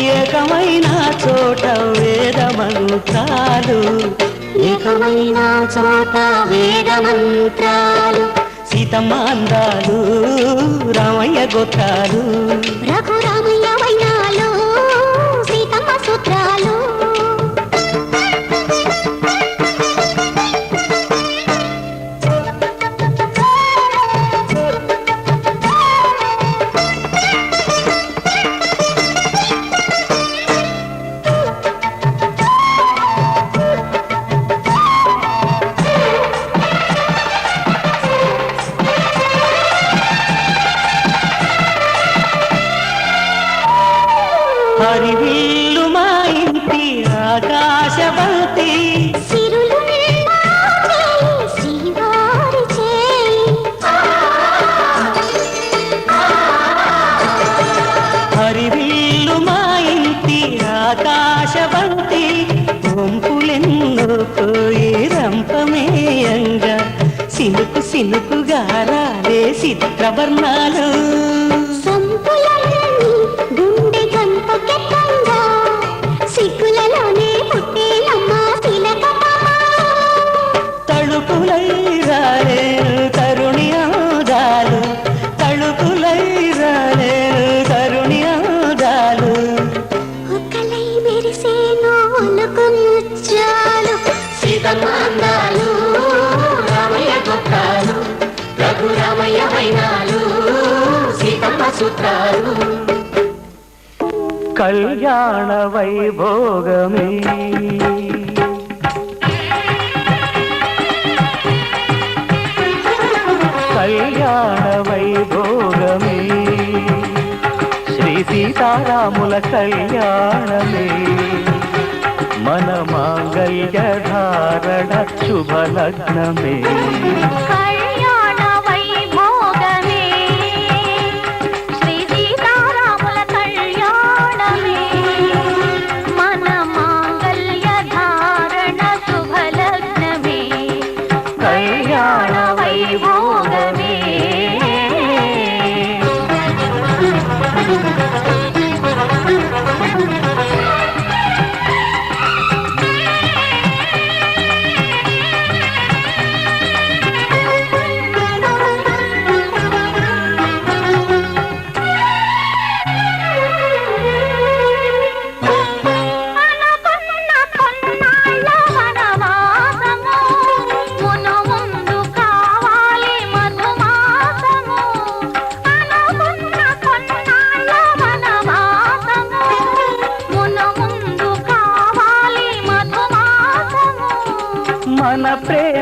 ఏకమైన చోట వేదమంత్రాలు. ఏకమైన చోట వేదమంత్రాలు. సీతమ్మ అందాలు రామయ్య గోత్రాలు. సిద్ధ సుతారు కళ్యాణ వైభోగమే. కళ్యాణ వైభోగమే. శ్రీ సీతారాముల కళ్యాణమే. మన మాంగళ్య ధారణ శుభలగ్నమే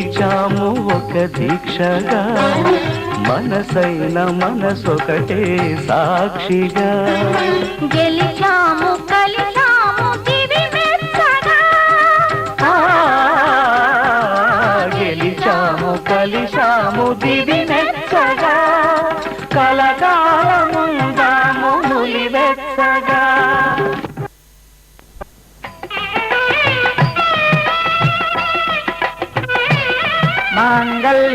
నిలిచాము ఒక దీక్షగా మనసైన మనసొకటే సాక్షిగా. గెలిచాము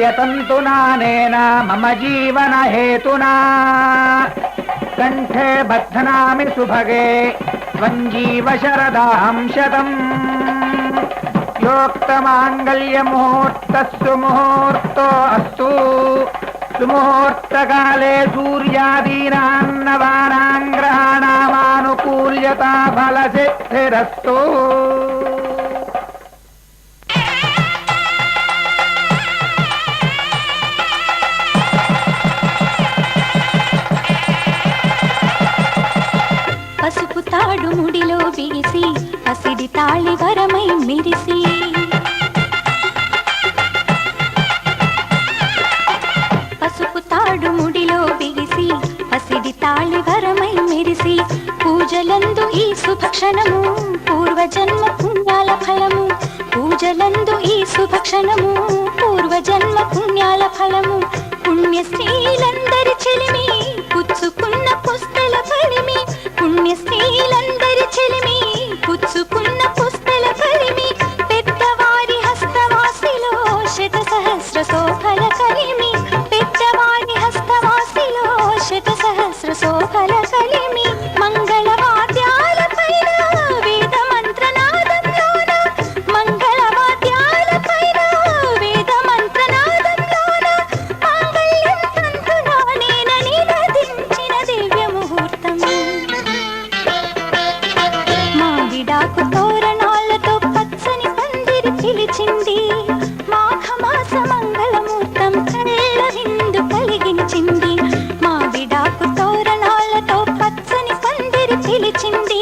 यतन्तुनानेन मम जीवनहेतुना कण्ठे बध्नामि सुभगे त्वञ्जीवशरदाहं शतम् योक्तमाङ्गल्यमुहूर्तः सुमुहूर्तोऽस्तु सुमुहूर्तकाले सूर्यादीनान्नवानाङ्ग्रहाणामानुकूल्यता फलसिद्धिरस्तु ఈ శుభక్షణము పూర్వజన్మ పుణ్యాల ఫలము. పుణ్య చెలిమి పుచ్చుకున్న పుస్తల ఫలిమి. chindi.